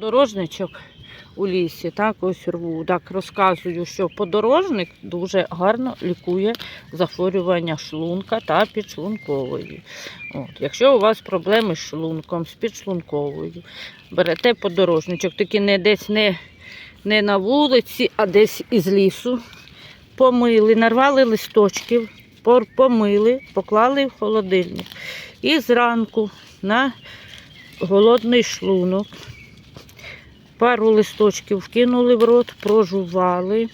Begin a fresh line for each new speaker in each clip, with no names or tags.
Подорожничок у лісі, так ось рву. Так розказую, що подорожник дуже гарно лікує захворювання шлунка та підшлункової. От, якщо у вас проблеми з шлунком, з підшлунковою, берете подорожничок, тільки не десь не, не на вулиці, а десь із лісу. Помили, нарвали листочків, помили, поклали в холодильник. І зранку на голодний шлунок пару листочків вкинули в рот, прожували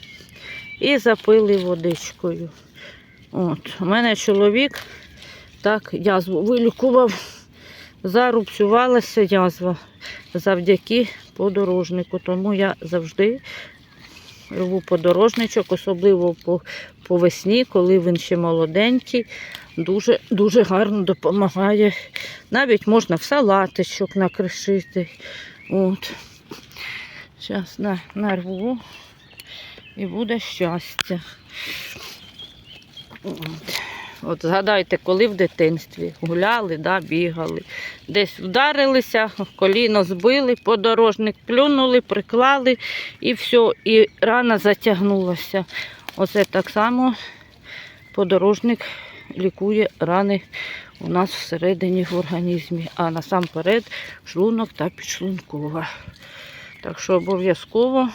і запили водичкою. От. У мене чоловік так язву вилікував, зарубцювалася язва завдяки подорожнику. Тому я завжди рву подорожничок, особливо по, по весні, коли він ще молоденький. Дуже, дуже гарно допомагає. Навіть можна в салатичок накришити. От. Зараз на, нарву і буде щастя. От. От згадайте, коли в дитинстві гуляли, да, бігали, десь вдарилися, коліно збили, подорожник плюнули, приклали і все, і рана затягнулася. Оце так само подорожник лікує рани у нас всередині в організмі, а насамперед шлунок та підшлункова. Так що обов'язково,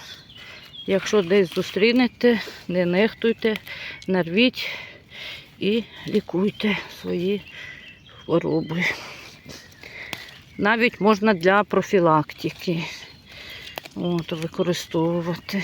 якщо десь зустрінете, не нехтуйте, нарвіть і лікуйте свої хвороби. Навіть можна для профілактики от, використовувати.